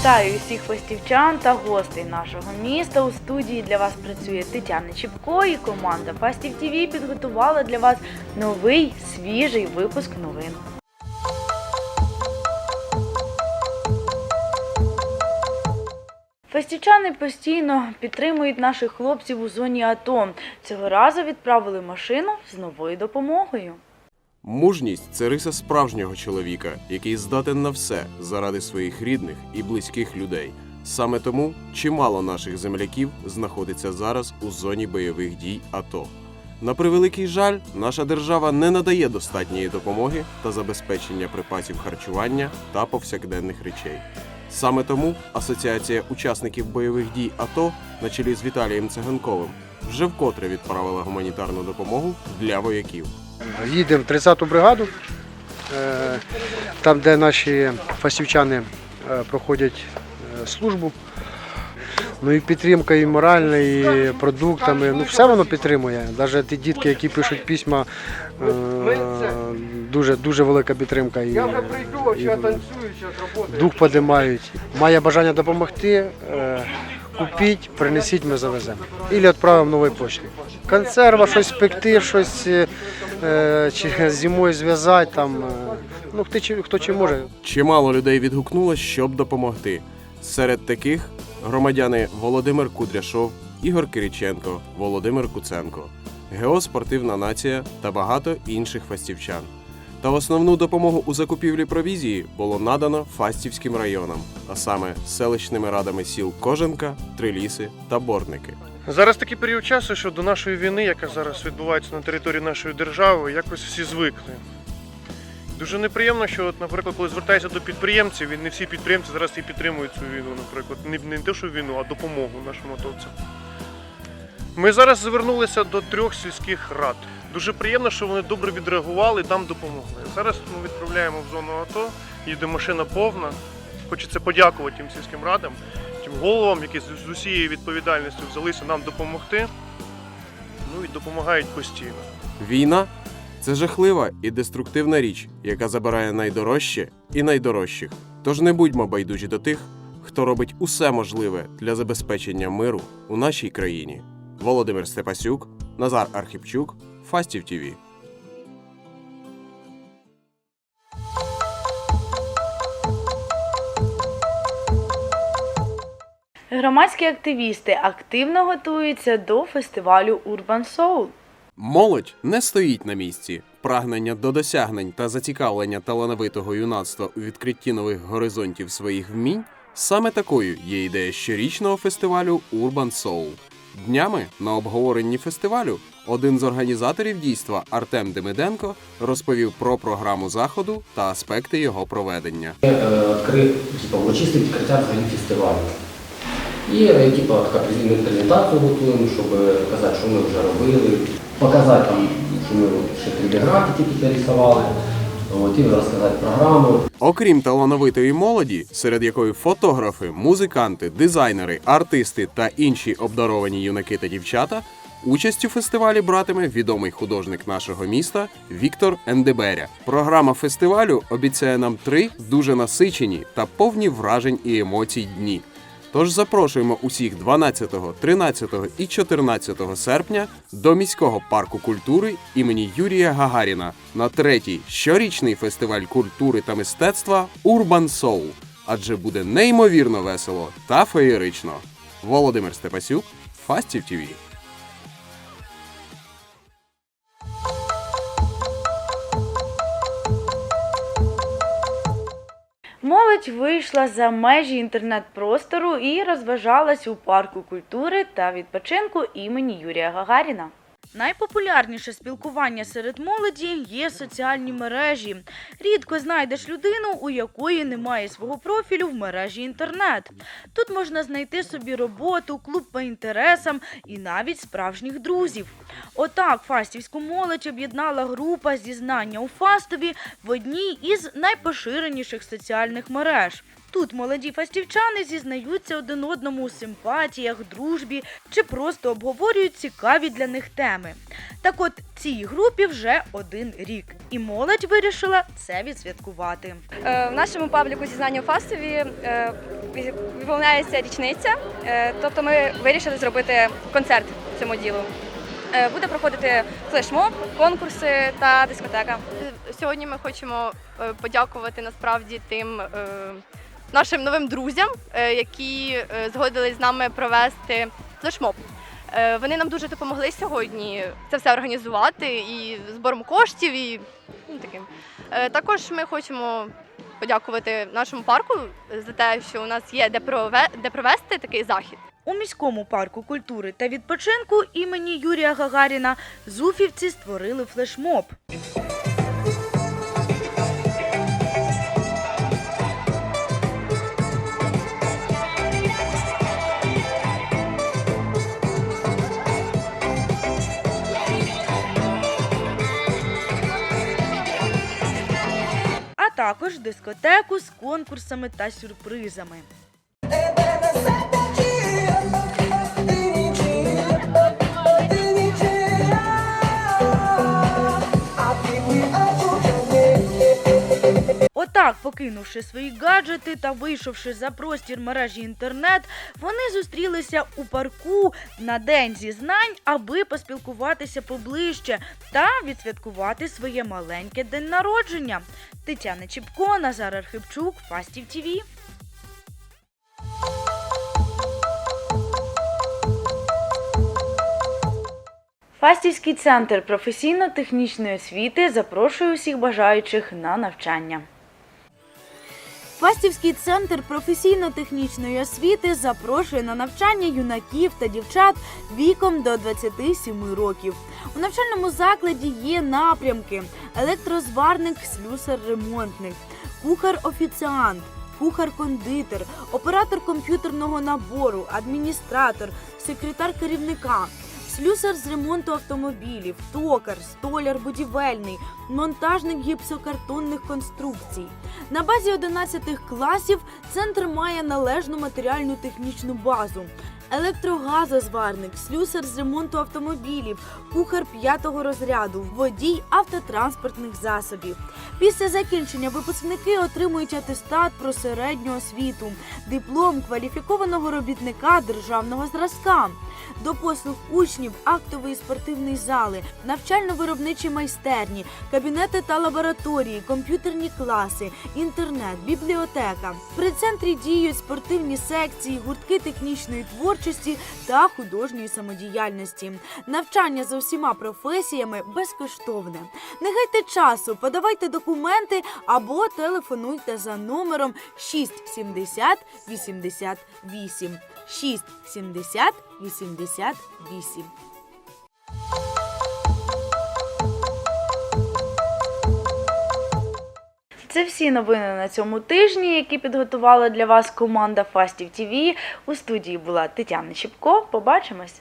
Вітаю усіх фастівчан та гостей нашого міста. У студії для вас працює Тетяна Чіпко і команда Фастів ТВ підготувала для вас новий свіжий випуск новин. Фастівчани постійно підтримують наших хлопців у зоні АТО. Цього разу відправили машину з новою допомогою. Мужність це риса справжнього чоловіка, який здатен на все заради своїх рідних і близьких людей. Саме тому чимало наших земляків знаходиться зараз у зоні бойових дій АТО. На превеликий жаль, наша держава не надає достатньої допомоги та забезпечення припасів харчування та повсякденних речей. Саме тому Асоціація учасників бойових дій АТО на чолі з Віталієм Циганковим вже вкотре відправила гуманітарну допомогу для вояків. Їдемо в 30-ту бригаду, е, там, де наші фасівчани е, проходять е, службу. Ну і підтримка і моральна, і продуктами. Ну все воно підтримує. Навіть ті дітки, які пишуть письма, дуже, дуже велика підтримка. І, і дух подимають. Має бажання допомогти. Купіть, принесіть, ми завеземо. Ілі відправимо новою поштою. Консерва, щось пекти, щось чи зимою зв'язати. Там, е, ну, хто, чи- хто чи може. Чимало людей відгукнулось, щоб допомогти. Серед таких громадяни Володимир Кудряшов, Ігор Кириченко, Володимир Куценко, ГЕО Спортивна нація та багато інших фастівчан. Та основну допомогу у закупівлі провізії було надано фастівським районам, а саме селищними радами сіл Коженка, Триліси та Борники. Зараз такий період часу, що до нашої війни, яка зараз відбувається на території нашої держави, якось всі звикли. Дуже неприємно, що, от, наприклад, коли звертаєшся до підприємців, і не всі підприємці зараз і підтримують цю війну, наприклад. Не, не те, що війну, а допомогу нашим атовцям. Ми зараз звернулися до трьох сільських рад. Дуже приємно, що вони добре відреагували і нам допомогли. Зараз ми відправляємо в зону АТО, їде машина повна. Хочеться подякувати тим сільським радам, головам, які з- усією відповідальністю взялися нам допомогти. Ну і допомагають постійно. Війна це жахлива і деструктивна річ, яка забирає найдорожче і найдорожчих. Тож не будьмо байдужі до тих, хто робить усе можливе для забезпечення миру у нашій країні. Володимир Степасюк, Назар Архіпчук, Фастів ТІВІ. Громадські активісти активно готуються до фестивалю Urban Soul. Молодь не стоїть на місці. Прагнення до досягнень та зацікавлення талановитого юнацтва у відкритті нових горизонтів своїх вмінь саме такою є ідея щорічного фестивалю Urban Soul. Днями на обговоренні фестивалю один з організаторів дійства Артем Демиденко розповів про програму заходу та аспекти його проведення. Е, відкрив, типу, урочисте відкриття взагалі фестивалю. І е, типу, така презентацію готуємо, щоб показати, що ми вже робили, показати там, що ми ще 3D графіки тільки нарисували, от, і розказати програму. Окрім талановитої молоді, серед якої фотографи, музиканти, дизайнери, артисти та інші обдаровані юнаки та дівчата, участь у фестивалі братиме відомий художник нашого міста Віктор Ендеберя. Програма фестивалю обіцяє нам три дуже насичені та повні вражень і емоцій дні. Тож запрошуємо усіх 12, 13 і 14 серпня до міського парку культури імені Юрія Гагаріна на третій щорічний фестиваль культури та мистецтва Урбан Соул. Адже буде неймовірно весело та феєрично. Володимир Степасюк, Фастів ТІВІ. Молодь вийшла за межі інтернет-простору і розважалась у парку культури та відпочинку імені Юрія Гагаріна. Найпопулярніше спілкування серед молоді є соціальні мережі. Рідко знайдеш людину, у якої немає свого профілю в мережі інтернет. Тут можна знайти собі роботу, клуб по інтересам і навіть справжніх друзів. Отак фастівську молодь об'єднала група зізнання у фастові в одній із найпоширеніших соціальних мереж. Тут молоді фастівчани зізнаються один одному у симпатіях, дружбі чи просто обговорюють цікаві для них теми. Так от цій групі вже один рік, і молодь вирішила це відсвяткувати. Е, В нашому пабліку зізнання у фастові е, виповняється річниця, е, тобто ми вирішили зробити концерт цьому ділу. Е, Буде проходити флешмоб, конкурси та дискотека. Сьогодні ми хочемо е, подякувати насправді тим е, нашим новим друзям, е, які е, згодились з нами провести флешмоб. Е, Вони нам дуже допомогли сьогодні це все організувати і збором коштів, і ну, таким. Також ми хочемо подякувати нашому парку за те, що у нас є де де провести такий захід. У міському парку культури та відпочинку імені Юрія Гагаріна зуфівці створили флешмоб. Також дискотеку з конкурсами та сюрпризами. Отак, покинувши свої гаджети та вийшовши за простір мережі інтернет, вони зустрілися у парку на день зізнань, аби поспілкуватися поближче та відсвяткувати своє маленьке день народження. Тетяна Чіпко, Назар Архипчук, Фастів ТІВІ. Фастівський центр професійно-технічної освіти запрошує усіх бажаючих на навчання. Фастівський центр професійно-технічної освіти запрошує на навчання юнаків та дівчат віком до 27 років. У навчальному закладі є напрямки: електрозварник, слюсар-ремонтник, кухар-офіціант, кухар-кондитер, оператор комп'ютерного набору, адміністратор, секретар керівника. Слюсар з ремонту автомобілів, токар, столяр будівельний, монтажник гіпсокартонних конструкцій. На базі 11 класів центр має належну матеріальну технічну базу. Електрогазозварник, слюсар з ремонту автомобілів, кухар п'ятого розряду, водій автотранспортних засобів. Після закінчення випускники отримують атестат про середню освіту, диплом кваліфікованого робітника державного зразка. До послуг учнів актової спортивної зали, навчально-виробничі майстерні, кабінети та лабораторії, комп'ютерні класи, інтернет, бібліотека. При центрі діють спортивні секції, гуртки технічної творчості та художньої самодіяльності. Навчання за всіма професіями безкоштовне. Не гайте часу, подавайте документи або телефонуйте за номером 670 88. 670 88. Це всі новини на цьому тижні, які підготувала для вас команда Фастів ТВ. У студії була Тетяна Чіпко. Побачимось!